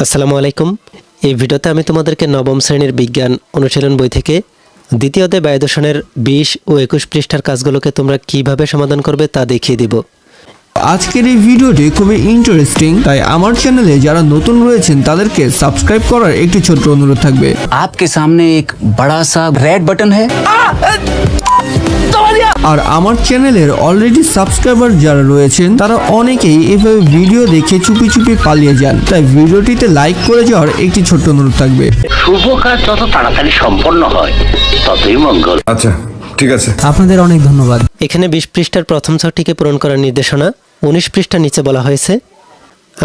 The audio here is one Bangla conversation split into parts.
আসসালামু আলাইকুম এই ভিডিওতে আমি তোমাদেরকে নবম শ্রেণীর বিজ্ঞান অনুশীলন বই থেকে দ্বিতীয় অধ্যায় বায়ু দূষণের বিশ ও একুশ পৃষ্ঠার কাজগুলোকে তোমরা কিভাবে সমাধান করবে তা দেখিয়ে দিব আজকের এই ভিডিওটি খুবই ইন্টারেস্টিং তাই আমার চ্যানেলে যারা নতুন রয়েছেন তাদেরকে সাবস্ক্রাইব করার একটি ছোট্ট অনুরোধ থাকবে आपके सामने एक बड़ा सा रेड बटन है আর আমার চ্যানেলের অলরেডি সাবস্ক্রাইবার যারা রয়েছেন তারা অনেকেই এভাবে ভিডিও দেখে চুপি চুপি পালিয়ে যান। তাই ভিডিওটিতে লাইক করে যাওয়ার একটি ছোট্ট অনুরোধ থাকবে। শুভ কাজ যত তাড়াতাড়ি সম্পন্ন হয় ততই মঙ্গল। আচ্ছা ঠিক আছে। আপনাদের অনেক ধন্যবাদ। এখানে বিশ পৃষ্ঠার প্রথম ছকটিকে পূরণ করার নির্দেশনা উনিশ পৃষ্ঠা নিচে বলা হয়েছে।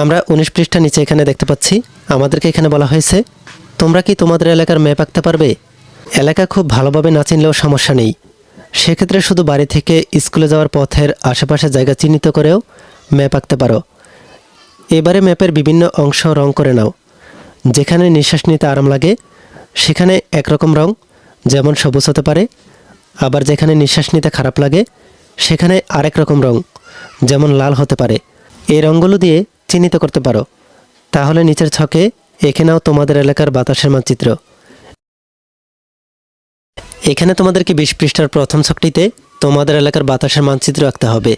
আমরা উনিশ পৃষ্ঠা নিচে এখানে দেখতে পাচ্ছি আমাদেরকে এখানে বলা হয়েছে তোমরা কি তোমাদের এলাকার ম্যাপ আঁকতে পারবে? এলাকা খুব ভালোভাবে না চিনলেও সমস্যা নেই। সেক্ষেত্রে শুধু বাড়ি থেকে স্কুলে যাওয়ার পথের আশেপাশে জায়গা চিহ্নিত করেও ম্যাপ আঁকতে পারো। এবারে ম্যাপের বিভিন্ন অংশ রং করে নাও। যেখানে নিঃশ্বাস নিতে আরাম লাগে, সেখানে একরকম রং, যেমন সবুজ হতে পারে। আবার যেখানে নিঃশ্বাস নিতে খারাপ লাগে, সেখানে আরেক রকম রং, যেমন লাল হতে পারে। এই রঙগুলো দিয়ে চিহ্নিত করতে পারো। তাহলে নিচের ছকে এঁকে নাও তোমাদের এলাকার বাতাসের মানচিত্র। এখানে তোমাদেরকে বিশ পৃষ্ঠার প্রথম ছকটিতে তোমাদের এলাকার বাতাসের মানচিত্র আঁকতে হবে।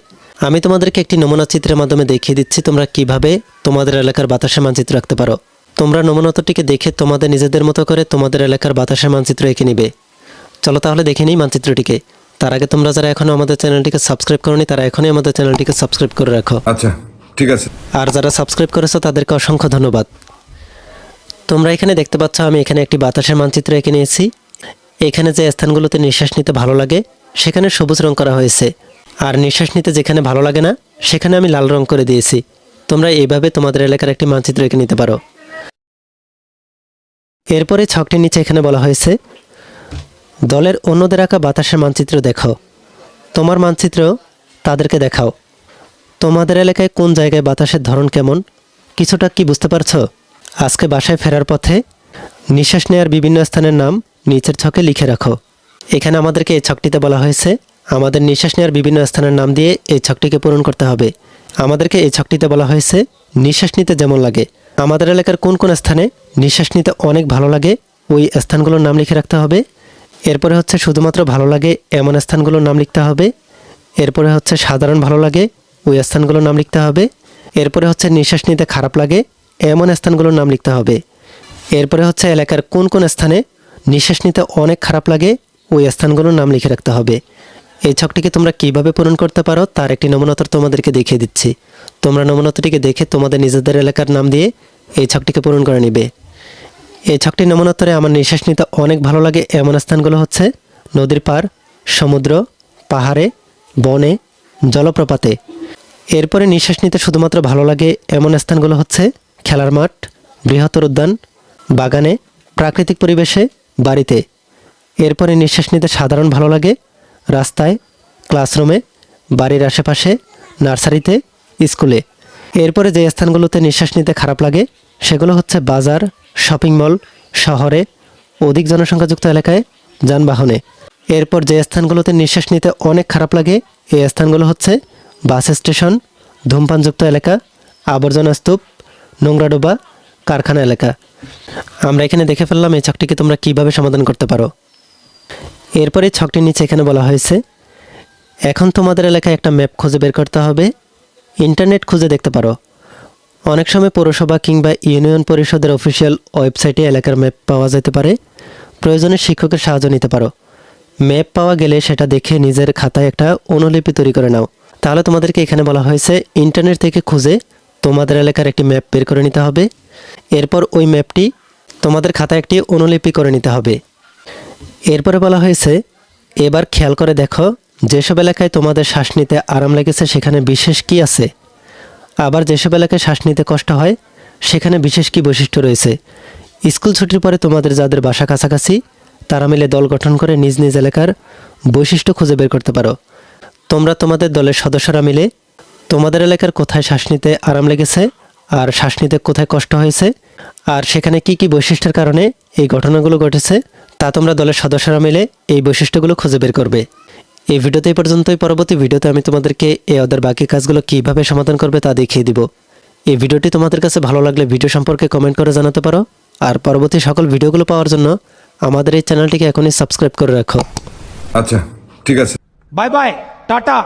আমি তোমাদেরকে একটি নমুনা চিত্রের মাধ্যমে দেখিয়ে দিচ্ছি তোমরা কীভাবে তোমাদের এলাকার বাতাসের মানচিত্র আঁকতে পারো। তোমরা নমুনাতটিকে দেখে তোমাদের নিজেদের মতো করে তোমাদের এলাকার বাতাসের মানচিত্র এঁকে নিবে। চলো তাহলে দেখে নিই মানচিত্রটিকে। তার আগে তোমরা যারা এখনও আমাদের চ্যানেলটিকে সাবস্ক্রাইব করনি তারা এখনই আমাদের চ্যানেলটিকে সাবস্ক্রাইব করে রাখো। আচ্ছা ঠিক আছে। আর যারা সাবস্ক্রাইব করেছ তাদেরকে অসংখ্য ধন্যবাদ। তোমরা এখানে দেখতে পাচ্ছ আমি এখানে একটি বাতাসের মানচিত্র এঁকে নিয়েছি। এখানে যে স্থানগুলোতে নিঃশ্বাস নিতে ভালো লাগে, সেখানে সবুজ রং করা হয়েছে। আর নিঃশ্বাস নিতে যেখানে ভালো লাগে না, সেখানে আমি লাল রং করে দিয়েছি। তোমরা এইভাবে তোমাদের এলাকার একটি মানচিত্র এঁকে নিতে পারো। এরপরে ছকটির নিচে এখানে বলা হয়েছে, দলের অন্যদের আঁকা বাতাসের মানচিত্র দেখো। তোমার মানচিত্র তাদেরকে দেখাও। তোমাদের এলাকায় কোন জায়গায় বাতাসের ধরন কেমন, কিছুটা কি বুঝতে পারছ? আজকে বাসায় ফেরার পথে নিঃশ্বাস নেওয়ার বিভিন্ন স্থানের নাম নিচের ছকে লিখে রাখো। এখানে আমাদেরকে এই ছকটিতে বলা হয়েছে, আমাদের নিঃশ্বাস নেওয়ার বিভিন্ন স্থানের নাম দিয়ে এই ছকটিকে পূরণ করতে হবে। আমাদেরকে এই ছকটিতে বলা হয়েছে, নিঃশ্বাস নিতে যেমন লাগে। আমাদের এলাকার কোন কোন স্থানে নিঃশ্বাস নিতে অনেক ভালো লাগে, ওই স্থানগুলোর নাম লিখে রাখতে হবে। এরপরে হচ্ছে শুধুমাত্র ভালো লাগে এমন স্থানগুলোর নাম লিখতে হবে। এরপরে হচ্ছে সাধারণ ভালো লাগে, ওই স্থানগুলোর নাম লিখতে হবে। এরপরে হচ্ছে নিঃশ্বাস নিতে খারাপ লাগে, এমন স্থানগুলোর নাম লিখতে হবে। এরপরে হচ্ছে এলাকার কোন কোন স্থানে নিঃশ্বাস নিতে অনেক খারাপ লাগে, ওই স্থানগুলোর নাম লিখে রাখতে হবে। এই ছকটিকে তোমরা কীভাবে পূরণ করতে পারো, তার একটি নমুনাতর তোমাদেরকে দেখিয়ে দিচ্ছি। তোমরা নমুনাতটিকে দেখে তোমাদের নিজেদের এলাকার নাম দিয়ে এই ছকটিকে পূরণ করে নিবে। এই ছকটি নমুনাত্তরে আমার নিঃশ্বাস নিতে অনেক ভালো লাগে এমন স্থানগুলো হচ্ছে নদীর পার সমুদ্র, পাহাড়ে, বনে, জলপ্রপাতে। এরপরে নিঃশ্বাস নিতে শুধুমাত্র ভালো লাগে এমন স্থানগুলো হচ্ছে খেলার মাঠ, বৃহত্তর উদ্যান, বাগানে, প্রাকৃতিক পরিবেশে বাড়িতে। এরপরে নিঃশ্বাস নিতে সাধারণ ভালো লাগে। রাস্তায়, ক্লাসরুমে, বাড়ির আশেপাশে, নার্সারিতে, স্কুলে। এরপরে যে স্থানগুলোতে নিঃশ্বাস নিতে খারাপ লাগে, সেগুলো হচ্ছে বাজার, শপিং মল, শহরে, অধিক জনসংখ্যাযুক্ত এলাকায়, যানবাহনে। এরপর যে স্থানগুলোতে নিঃশ্বাস নিতে অনেক খারাপ লাগে এই স্থানগুলো হচ্ছে বাস স্টেশন, ধূমপানযুক্ত এলাকা, আবর্জনা স্তূপ, নোংরা ডোবা, কারখানা এলাকা। আমরা এখানে দেখে ফেললাম এই ছকটিকে তোমরা কীভাবে সমাধান করতে পারো। এরপরে ছকটির নিচে এখানে বলা হয়েছে, এখন তোমাদের এলাকায় একটা ম্যাপ খুঁজে বের করতে হবে। ইন্টারনেট খুঁজে দেখতে পারো। অনেক সময় পৌরসভা কিংবা ইউনিয়ন পরিষদের অফিসিয়াল ওয়েবসাইটে এলাকার ম্যাপ পাওয়া যেতে পারে। প্রয়োজনে শিক্ষকের সাহায্য নিতে পারো। ম্যাপ পাওয়া গেলে সেটা দেখে নিজের খাতায় একটা অনুলিপি তৈরি করে নাও। তাহলে তোমাদেরকে এখানে বলা হয়েছে, ইন্টারনেট থেকে খুঁজে তোমাদের এলাকার একটি ম্যাপ বের করে নিতে হবে। এরপর ওই ম্যাপটি তোমাদের খাতা একটি অনুলিপি করে নিতে হবে। এরপরে বলা হয়েছে, এবার খেয়াল করে দেখো, যেসব এলাকায় তোমাদের শ্বাস নিতে আরাম লেগেছে, সেখানে বিশেষ কি আছে? আবার যেসব এলাকায় শ্বাস নিতে কষ্ট হয়, সেখানে বিশেষ কি বৈশিষ্ট্য রয়েছে? স্কুল ছুটির পরে তোমাদের যাদের বাসা কাছাকাছি, তারা মিলে দল গঠন করে নিজ নিজ এলাকার বৈশিষ্ট্য খুঁজে বের করতে পারো। তোমরা তোমাদের দলের সদস্যরা মিলে তোমাদের এলাকার কোথায় শ্বাস নিতে আরাম লেগেছে আর শ্বাস নিতে কোথায় কষ্ট হয়েছে? আর সেখানে কি কি বৈশিষ্ট্যের কারণে এই ঘটনাগুলো ঘটেছে? তা তোমরা দলের সদস্যরা মিলে এই বৈশিষ্ট্যগুলো খুঁজে বের করবে। এই ভিডিওতে এই পর্যন্তই। পরবর্তী ভিডিওতে আমি তোমাদেরকে এ ওদের বাকি কাজগুলো কীভাবে সমাধান করবে তা দেখিয়ে দিব। এই ভিডিওটি তোমাদের কাছে ভালো লাগলে ভিডিও সম্পর্কে কমেন্ট করে জানাতে পারো। আর পরবর্তী সকল ভিডিওগুলো পাওয়ার জন্য আমাদের এই চ্যানেলটিকে এখনই সাবস্ক্রাইব করে রাখো। আচ্ছা ঠিক আছে। Bye bye tata.